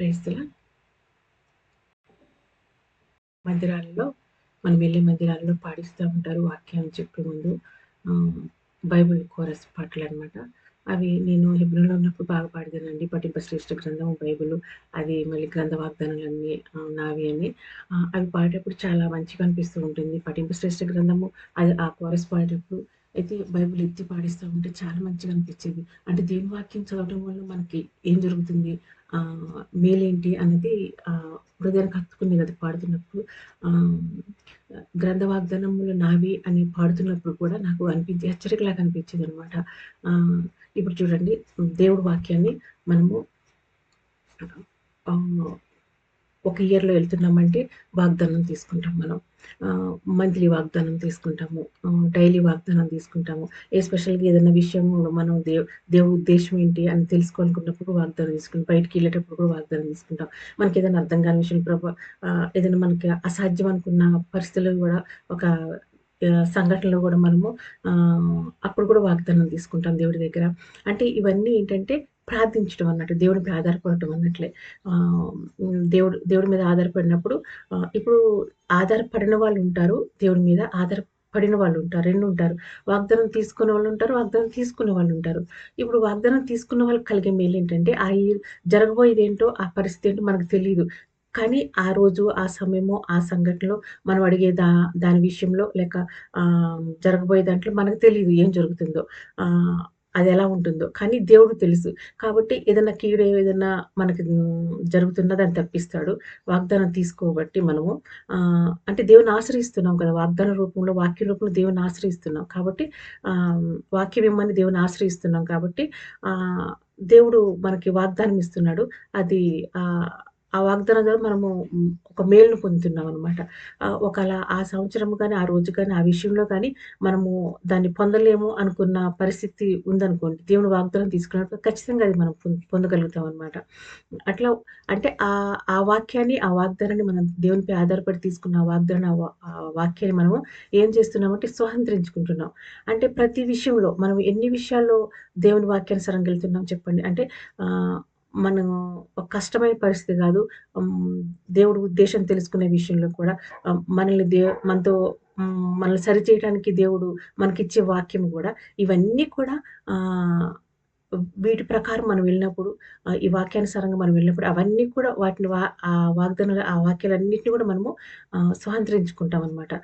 క్రైస్తల మందిరాలలో మనం వెళ్ళే మందిరాలలో పాడిస్తూ ఉంటారు వాక్యం చెప్పే ముందు బైబిల్ కోరస్ పాటలు అనమాట అవి నేను హిబ్రిలో ఉన్నప్పుడు బాగా పాడేదానండి పఠింప శ్రేష్ఠ గ్రంథం బైబిల్ అది మళ్ళీ గ్రంథ వాగ్దానాలన్నీ నావి అని. అవి పాడేటప్పుడు చాలా మంచిగా అనిపిస్తూ ఉంటుంది. పఠింప శ్రేష్ఠ గ్రంథము అది ఆ కోరస్ పాడేటప్పుడు అయితే బైబిల్ ఎత్తి పాడిస్తూ ఉంటే చాలా మంచిగా అనిపించేది. అంటే దేవుని వాక్యం చదవడం వల్ల మనకి ఏం జరుగుతుంది? మేలేంటి అనేది హృదయానికి హత్తుకునేది అది పాడుతున్నప్పుడు గ్రంథ వాగ్దానములు నావి అని పాడుతున్నప్పుడు కూడా నాకు అనిపించి హెచ్చరికలాగా అనిపించేది అనమాట ఇప్పుడు చూడండి దేవుడు వాక్యాన్ని మనము ఒక ఇయర్లో వెళ్తున్నామంటే వాగ్దానం తీసుకుంటాం మనం. మంత్లీ వాగ్దానం తీసుకుంటాము. డైలీ వాగ్దానం తీసుకుంటాము. ఏ స్పెషల్గా ఏదైనా విషయం మనం దేవు దేవుడు ఉద్దేశం ఏంటి అని తెలుసుకోవాలనుకున్నప్పుడు వాగ్దానం తీసుకుంటాం. బయటికి వెళ్ళేటప్పుడు కూడా వాగ్దానం తీసుకుంటాం. మనకి ఏదైనా అర్థం కాని విషయం ప్రభా ఏదైనా మనకి అసాధ్యం అనుకున్న పరిస్థితుల్లో కూడా ఒక సంఘటనలో కూడా మనము అప్పుడు కూడా వాగ్దానం తీసుకుంటాం దేవుడి దగ్గర. అంటే ఇవన్నీ ఏంటంటే ప్రార్థించడం అన్నట్టు దేవుడిపై ఆధారపడటం అన్నట్లే. దేవుడు దేవుడి మీద ఆధారపడినప్పుడు ఇప్పుడు ఆధారపడిన వాళ్ళు ఉంటారు దేవుడి మీద ఆధారపడిన వాళ్ళు ఉంటారు రెండు ఉంటారు. వాగ్దానం తీసుకునే వాళ్ళు ఉంటారు వాగ్దానం తీసుకునే వాళ్ళు ఉంటారు. ఇప్పుడు వాగ్దానం తీసుకున్న వాళ్ళకి కలిగే మేలు ఏంటంటే ఆ జరగబోయేది ఏంటో ఆ పరిస్థితి ఏంటో మనకు తెలియదు కానీ ఆ రోజు ఆ సమయము ఆ సంఘటనలో మనం అడిగే దా దాని విషయంలో లేక జరగబోయే దాంట్లో మనకు తెలియదు ఏం జరుగుతుందో. అది ఎలా ఉంటుందో. కానీ దేవుడు తెలుసు. కాబట్టి ఏదైనా కీడు ఏదైనా మనకి జరుగుతున్నా దాన్ని తప్పిస్తాడు. వాగ్దానం తీసుకోబట్టి మనము అంటే దేవుని ఆశ్రయిస్తున్నాం కదా. వాగ్దాన రూపంలో వాక్య రూపంలో దేవుని ఆశ్రయిస్తున్నాం. కాబట్టి వాక్యం ఇమ్మని దేవుని ఆశ్రయిస్తున్నాం కాబట్టి దేవుడు మనకి వాగ్దానం ఇస్తున్నాడు. అది ఆ వాగ్దానం ద్వారా మనము ఒక మేలును పొందుతున్నాం అనమాట ఒకలా ఆ సంవత్సరం కానీ ఆ రోజు కానీ ఆ విషయంలో కానీ మనము దాన్ని పొందలేము అనుకున్న పరిస్థితి ఉందనుకోండి. దేవుని వాగ్దానం తీసుకున్నప్పుడు ఖచ్చితంగా అది మనం పొందగలుగుతాం అనమాట అట్లా అంటే ఆ ఆ వాక్యాన్ని ఆ వాగ్దానాన్ని మనం దేవునిపై ఆధారపడి తీసుకున్న ఆ వాగ్దానం ఆ వాక్యాన్ని మనము ఏం చేస్తున్నామంటే స్వతంత్రించుకుంటున్నాం. అంటే ప్రతి విషయంలో మనం ఎన్ని విషయాల్లో దేవుని వాక్యాన్ని వెళ్తున్నాం చెప్పండి. అంటే మనం కష్టమైన పరిస్థితి కాదు దేవుడు ఉద్దేశం తెలుసుకునే విషయంలో కూడా మనల్ని దే మనతో మనల్ని సరిచేయడానికి దేవుడు మనకిచ్చే వాక్యం కూడా ఇవన్నీ కూడా వీటి ప్రకారం మనం వెళ్ళినప్పుడు ఈ వాక్యానుసారంగా మనం వెళ్ళినప్పుడు అవన్నీ కూడా వాటిని వా ఆ వాగ్దానాలు ఆ వాక్యాలన్నింటినీ కూడా మనము స్వాతంత్రించుకుంటాం అనమాట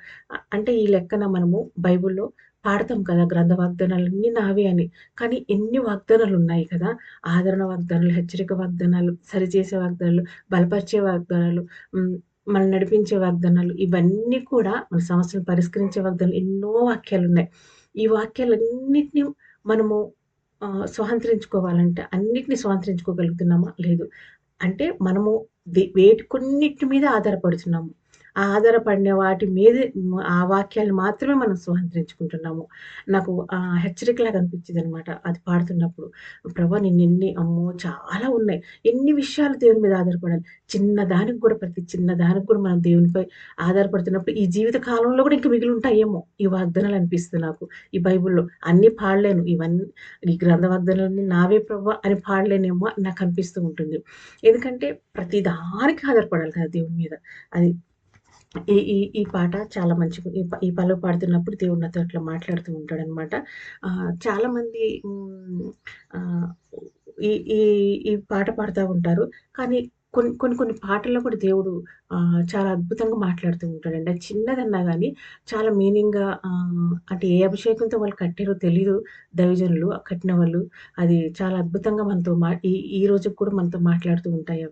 అంటే ఈ లెక్కన మనము బైబిల్లో పాడతాం కదా గ్రంథ వాగ్దానాలన్నీ నావే అని. కానీ ఎన్ని వాగ్దానాలు ఉన్నాయి కదా? ఆదరణ వాగ్దానాలు హెచ్చరిక వాగ్దానాలు సరిచేసే వాగ్దానాలు బలపరిచే వాగ్దానాలు మనం నడిపించే వాగ్దానాలు ఇవన్నీ కూడా మన సమస్యలు పరిష్కరించే వాగ్దానాలు ఎన్నో వాక్యాలు ఉన్నాయి ఈ వాక్యాలన్నింటినీ మనము స్వాతంత్రించుకోవాలంటే అన్నిటిని స్వాతంత్రించుకోగలుగుతున్నామా లేదు. అంటే మనము వేటి కొన్నిటి మీద ఆధారపడుతున్నాము. ఆధారపడిన వాటి మీద ఆ వాక్యాలు మాత్రమే మనం స్వాతంత్రించుకుంటున్నాము. నాకు హెచ్చరికలాగా అనిపించింది అనమాట అది పాడుతున్నప్పుడు ప్రభా నేను ఎన్ని అమ్మో చాలా ఉన్నాయి. ఎన్ని విషయాలు దేవుని మీద ఆధారపడాలి. చిన్న దానికి కూడా ప్రతి చిన్న దానికి కూడా మనం దేవునిపై ఆధారపడుతున్నప్పుడు ఈ జీవిత కాలంలో కూడా ఇంకా మిగిలి ఉంటాయేమో ఈ వాగ్దానాలు అనిపిస్తుంది నాకు. ఈ బైబిల్లో అన్నీ పాడలేను. ఇవన్నీ ఈ గ్రంథ వాగ్దానాలన్నీ నావే ప్రభా అని పాడలేనేమో నాకు అనిపిస్తూ ఉంటుంది. ఎందుకంటే ప్రతి దానికి ఆధారపడాలి కదా దేవుని మీద. అది ఈ ఈ ఈ పాట చాలా మంచిగా ఈ ఈ పాడుతున్నప్పుడు దేవుడు నాతో అట్లా మాట్లాడుతూ ఉంటాడనమాట చాలామంది ఈ ఈ ఈ పాట పాడుతూ ఉంటారు. కానీ కొన్ని కొన్ని కొన్ని పాటల్లో కూడా దేవుడు చాలా అద్భుతంగా మాట్లాడుతూ ఉంటాడండి. అది చిన్నదన్నా కానీ చాలా మీనింగ్గా అంటే ఏ అభిషేకంతో వాళ్ళు కట్టారో తెలీదు దైవజనులు కట్టిన వాళ్ళు అది చాలా అద్భుతంగా మనతో మా ఈ ఈ రోజుకి కూడా మనతో మాట్లాడుతూ ఉంటాయి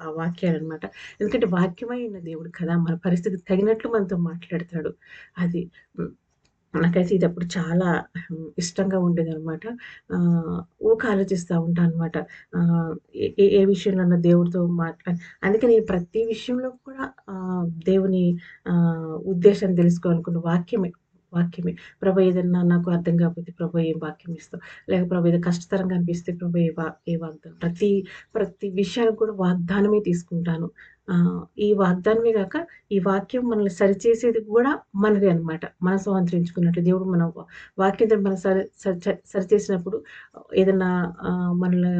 ఆ వాక్యాలు అనమాట ఎందుకంటే వాక్యమైన దేవుడు కదా మన పరిస్థితి తగినట్లు మనతో మాట్లాడతాడు. అది నాకైతే ఇది అప్పుడు చాలా ఇష్టంగా ఉండేదనమాట. ఊక ఆలోచిస్తూ ఉంటాను అనమాట. ఏ ఏ విషయంలో దేవుడితో మాట్లా అందుకే నేను ప్రతి విషయంలో కూడా దేవుని ఉద్దేశం తెలుసుకోవాలనుకున్న వాక్యమే. వాక్యమే. ప్రభు ఏదన్నా నాకు అర్థం కాకపోతే ప్రభు ఏం వాక్యం ఇస్తావు? లేక ప్రభు ఏదో కష్టతరంగా అనిపిస్తే ప్రభు ఏ వా ఏ వాగ్దానం ప్రతి ప్రతి విషయానికి కూడా వాగ్దానమే తీసుకుంటాను. ఈ వాగ్దానమే కాక ఈ వాక్యం మనల్ని సరిచేసేది కూడా మనదే అనమాట మనం స్వాతంత్రించుకున్నట్టు దేవుడు మన వాక్యం మనం సరి సరి సరిచేసినప్పుడు ఏదన్నా మనల్ని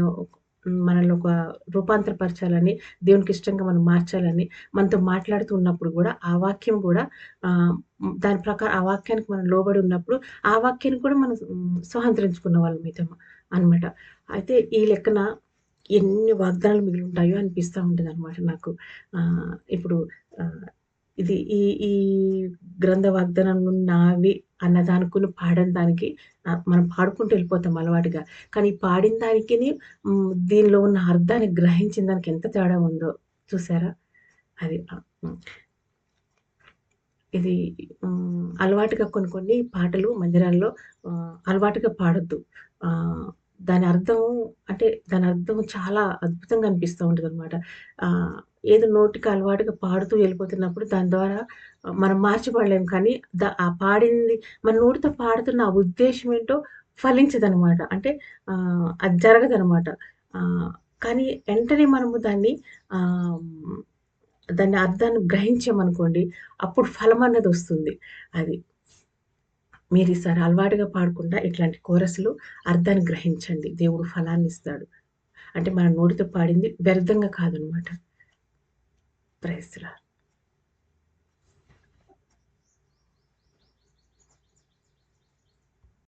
మనల్ని ఒక రూపాంతరపరచాలని, దేవునికి ఇష్టంగా మనం మార్చాలని మనతో మాట్లాడుతూ ఉన్నప్పుడు కూడా ఆ వాక్యం కూడా దాని ప్రకారం ఆ వాక్యానికి మనం లోబడి ఉన్నప్పుడు, ఆ వాక్యాన్ని కూడా మనం హ్మ్, వాళ్ళు వాళ్ళమైతాం అనమాట. అయితే ఈ లెక్కన ఎన్ని వాగ్దానాలు అనిపిస్తూ ఉంటుంది అన్నమాట నాకు. ఇప్పుడు ఇది ఈ ఈ గ్రంథ వాగ్దానం నావి అన్నదనుకుని పాడిన దానికి మనం పాడుకుంటూ వెళ్ళిపోతాం అలవాటుగా. కానీ పాడిన దానికిని దీనిలో ఉన్న అర్థాన్ని గ్రహించిన దానికి ఎంత తేడా ఉందో చూసారా? అది. ఇది అలవాటుగా కొన్ని కొన్ని పాటలు మందిరాల్లో అలవాటుగా పాడొద్దు. దాని అర్థం అంటే దాని అర్థం చాలా అద్భుతంగా అనిపిస్తూ ఉంటుంది అనమాట ఏదో నోటికి అలవాటుగా పాడుతూ వెళ్ళిపోతున్నప్పుడు దాని ద్వారా మనం మార్చిపడలేం కానీ దా ఆ పాడింది మన నోటితో పాడుతున్న ఆ ఉద్దేశం ఏంటో ఫలించదనమాట. అంటే అది జరగదనమాట. కానీ వెంటనే మనము దాన్ని దాన్ని దాని అర్థాన్ని గ్రహించామనుకోండి, అప్పుడు ఫలం అన్నది వస్తుంది అది. మీరు ఈసారి అలవాటుగా పాడకుండా ఇట్లాంటి కోరసులు అర్థాన్ని గ్రహించండి. దేవుడు ఫలాన్ని ఇస్తాడు అంటే మన నోటితో పాడింది వ్యర్థంగా కాదనమాట. Praise.